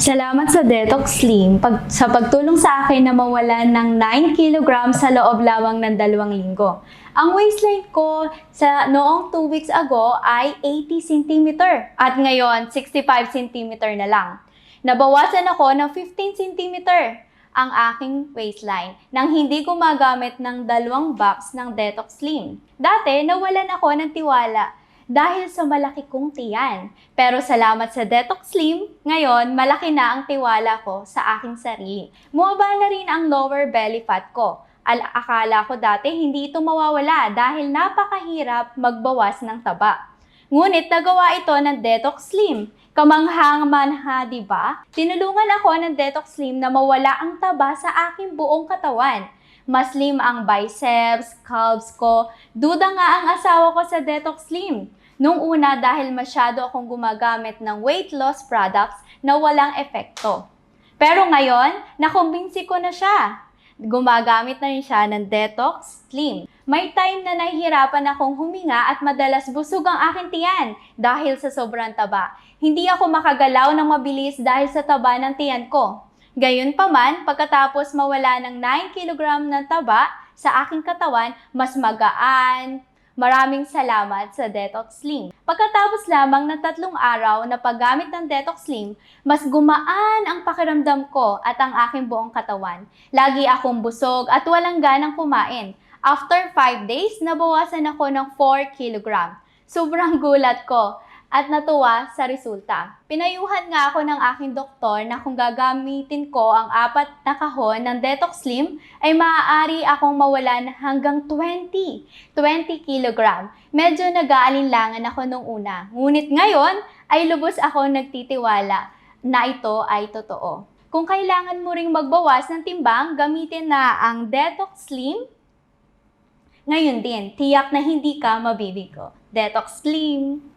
Salamat sa Detox Slim pag, sa pagtulong sa akin na mawalan ng 9 kg sa loob lamang ng dalawang linggo. Ang waistline ko sa noong 2 weeks ago ay 80 cm at ngayon 65 cm na lang. Nabawasan ako ng 15 cm ang aking waistline nang hindi gumagamit ng dalawang box ng Detox Slim. Dati, nawalan ako ng tiwala dahil sa malaki kong tiyan. Pero salamat sa Detox Slim, ngayon malaki na ang tiwala ko sa aking sarili. Bumaba na rin ang lower belly fat ko. Al akala ko dati hindi ito mawawala dahil napakahirap magbawas ng taba. Ngunit nagawa ito ng Detox Slim. Kamanghang manha, di ba? Tinulungan ako ng Detox Slim na mawala ang taba sa aking buong katawan. Mas slim ang biceps, calves ko. Duda nga ang asawa ko sa Detox Slim. Nung una dahil masyado akong gumagamit ng weight loss products na walang epekto. Pero ngayon, nakumbinsi ko na siya. Gumagamit na rin siya ng Detox Slim. May time na nahihirapan akong huminga at madalas busog ang aking tiyan dahil sa sobrang taba. Hindi ako makagalaw ng mabilis dahil sa taba ng tiyan ko. Gayunpaman, pagkatapos mawala ng 9 kg ng taba sa aking katawan, mas magaan, Maraming salamat sa Detox Slim. Pagkatapos lamang ng tatlong araw na paggamit ng Detox Slim, mas gumaan ang pakiramdam ko at ang aking buong katawan. Lagi akong busog at walang ganang kumain. After 5 days, nabawasan ako ng 4 kg. Sobrang gulat ko at natuwa sa resulta. Pinayuhan nga ako ng aking doktor na kung gagamitin ko ang apat na kahon ng Detox Slim ay maaari akong mawalan hanggang 20, 20 kg. Medyo nag-aalinlangan ako nung una. Ngunit ngayon ay lubos ako nagtitiwala na ito ay totoo. Kung kailangan mo ring magbawas ng timbang, gamitin na ang Detox Slim. Ngayon din, tiyak na hindi ka mabibigo. Detox Slim!